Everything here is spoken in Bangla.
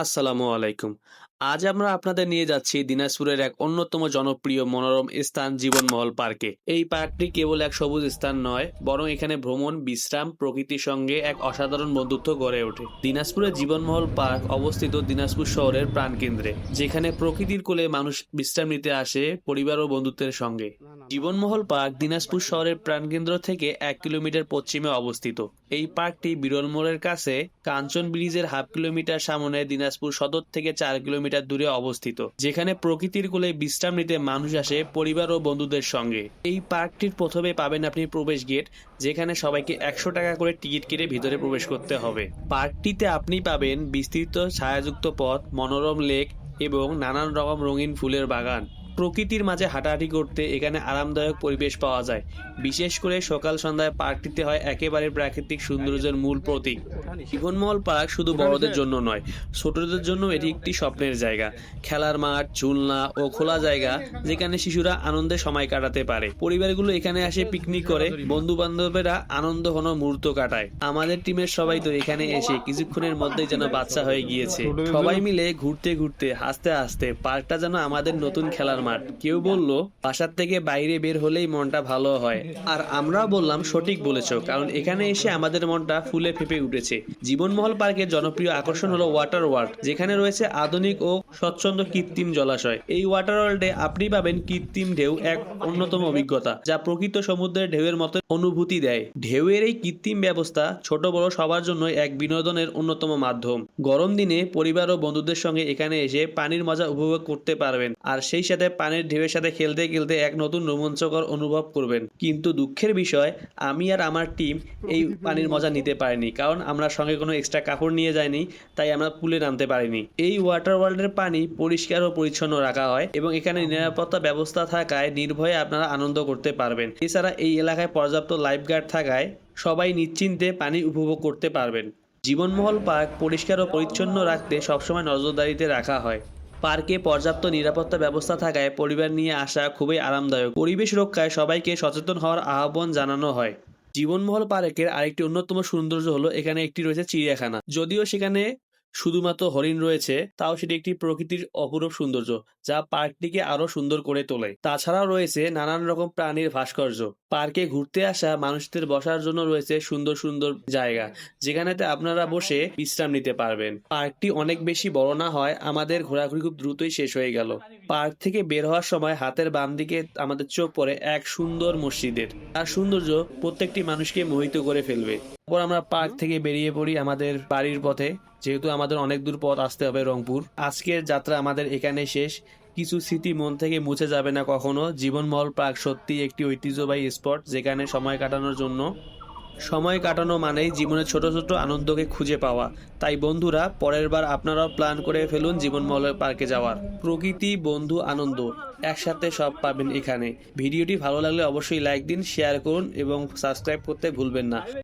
আসসালামু আলাইকুম। আজ আমরা আপনাদের নিয়ে যাচ্ছি দিনাজপুরের এক অন্যতম জনপ্রিয় মনোরম স্থান জীবনমহল পার্কে। এই পার্কটি কেবল এক সবুজ স্থান নয়, বরং এখানে ভ্রমণ, বিশ্রাম, প্রকৃতির সঙ্গে এক অসাধারণ বন্ধুত্ব গড়ে ওঠে। দিনাজপুরের জীবনমহল পার্ক অবস্থিত দিনাজপুর শহরের প্রাণকেন্দ্রে, যেখানে প্রকৃতির কোলে মানুষ বিশ্রাম নিতে আসে পরিবার ও বন্ধুত্বের সঙ্গে। জীবনমহল পার্ক দিনাজপুর শহরের প্রাণকেন্দ্র থেকে এক কিলোমিটার পশ্চিমে অবস্থিত। এই পার্কটি বিরলমোড়ের কাছে কাঞ্চন ব্রিজের হাফ কিলোমিটার সামনে দিনাজপুর সদর থেকে চার কিলোমিটার দূরে অবস্থিত, যেখানে প্রকৃতির কোলে বিশ্রাম নিতে মানুষ আসে পরিবার ও বন্ধুদের সঙ্গে। এই পার্কটির প্রথমে পাবেন আপনি প্রবেশ গেট, যেখানে সবাইকে একশো টাকা করে টিকিট কেটে ভিতরে প্রবেশ করতে হবে। পার্কটিতে আপনি পাবেন বিস্তৃত ছায়াযুক্ত পথ, মনোরম লেক এবং নানান রকম রঙিন ফুলের বাগান। প্রকৃতির মাঝে হাঁটাহাঁটি করতে এখানে আরামদায়ক পরিবেশ পাওয়া যায়। বিশেষ করে সকাল সন্ধ্যায় পার্কটিতে হয় একেবারে প্রাকৃতিক সৌন্দর্যের মূল প্রতীক। জীবনমহল পার্ক শুধু বড়দের জন্য নয়, ছোটদের জন্য এটি একটি স্বপ্নের জায়গা। খেলার মাঠ, ঝুলনা ও খোলা জায়গা যেখানে শিশুরা আনন্দে সময় কাটাতে পারে। পরিবারগুলো এখানে আসে পিকনিক করে বন্ধু বান্ধবেরা আনন্দ ঘন মুহূর্ত কাটায়। আমাদের টিমের সবাই তো এখানে এসে কিছুক্ষণের মধ্যেই যেন বাচ্চা হয়ে গিয়েছে। সবাই মিলে ঘুরতে ঘুরতে, হাসতে হাসতে পার্কটা যেন আমাদের নতুন খেলার মাঠ কেউ বলল, বাসার থেকে বাইরে বের হলেই মনটা ভালো হয়। আর আমরাও বললাম, সঠিক বলেছ, কারণ এখানে এসে আমাদের মনটা ফুলে ফেপে উঠেছে। জীবনমহল পার্কের জনপ্রিয় আকর্ষণ হলো ওয়াটার ওয়ার্ল্ড, যেখানে রয়েছে আধুনিক ও স্বচ্ছন্দ কৃত্রিম জলাশয়। এই ওয়াটার ওয়ার্ল্ডে আপনি পাবেন কৃত্রিম ঢেউ, এক অন্যতম অভিজ্ঞতা, যা প্রকৃত সমুদ্রের ঢেউয়ের মতো অনুভূতি দেয়। ঢেউয়ের এই কৃত্রিম ব্যবস্থা ছোট বড় সবার জন্য এক বিনোদনের অন্যতম মাধ্যম। গরম দিনে পরিবার ও বন্ধুদের সঙ্গে এখানে এসে পানির মজা উপভোগ করতে পারবেন, আর সেই সাথে পানির ঢেউয়ের সাথে খেলতে খেলতে এক নতুন রোমাঞ্চকর অনুভব করবেন। কিন্তু দুঃখের বিষয় আমি আর আমার টিম এই পানির মজা নিতে পারিনি কারণ আমরা সঙ্গে কোনো এক্সট্রা কাপড় নিয়ে যাইনি তাই আমরা পুলে নামতে পারিনি। এই ওয়াটার ওয়ার্ল্ডের পানি পরিষ্কার ও পরিচ্ছন্ন রাখা হয় এবং এখানে নিরাপত্তা ব্যবস্থা থাকায় নির্ভয়ে আপনারা আনন্দ করতে পারবেন। এছাড়া এই এলাকায় পর্যাপ্ত লাইফগার্ড থাকায় সবাই নিশ্চিন্তে পানি উপভোগ করতে পারবেন। জীবনমহল পার্ক পরিষ্কার ও পরিচ্ছন্ন রাখতে সবসময় নজরদারিতে রাখা হয়। পার্কে পর্যাপ্ত নিরাপত্তা ব্যবস্থা থাকায় পরিবার নিয়ে আসা খুবই আরামদায়ক। পরিবেশ রক্ষায় সবাইকে সচেতন হওয়ার আহ্বান জানানো হয়। জীবনমহল পার্কের আরেকটি অন্যতম সৌন্দর্য হলো এখানে একটি রয়েছে চিড়িয়াখানা। যদিও সেখানে শুধুমাত্র হরিণ রয়েছে, তাও সেটি একটি প্রকৃতির অপরূপ সৌন্দর্য, যা পার্কটিকে আরও সুন্দর করে তোলে। তাছাড়াও রয়েছে নানান রকম প্রাণীর ভাস্কর্য। পার্কে ঘুরতে আসা মানুষদের বসার জন্য রয়েছে সুন্দর সুন্দর জায়গা, যেখানেতে আপনারা বসে বিশ্রাম নিতে পারবেন। পার্কটি অনেক বেশি বড় না হয়, আমাদের ঘোরাঘুরি খুব দ্রুতই শেষ হয়ে গেল। পার্ক থেকে বের হওয়ার সময় হাতের বাম দিকে আমাদের চোখ পড়ে এক সুন্দর মসজিদের। তার সৌন্দর্য প্রত্যেকটি মানুষকে মোহিত করে ফেলবে। তারপর আমরা পার্ক থেকে বেরিয়ে পড়ি আমাদের বাড়ির পথে, যেহেতু আমাদের অনেক দূর পথ আসতে হবে রংপুর। আজকের যাত্রা আমাদের এখানে শেষ। কিছু স্মৃতি মন থেকে মুছে যাবে না কখনো। জীবনমহল পার্ক সত্যি একটি ঐতিহ্যবাহী স্পট যেখানে সময় কাটানোর জন্য। সময় কাটানো মানেই জীবনের ছোট ছোট আনন্দকে খুঁজে পাওয়া। তাই বন্ধুরা, পরের বার আপনারাও প্ল্যান করে ফেলুন জীবনমহল পার্কে যাওয়ার। প্রকৃতি, বন্ধু, আনন্দ একসাথে সব পাবেন এখানে। ভিডিওটি ভালো লাগলে অবশ্যই লাইক দিন শেয়ার করুন এবং সাবস্ক্রাইব করতে ভুলবেন না।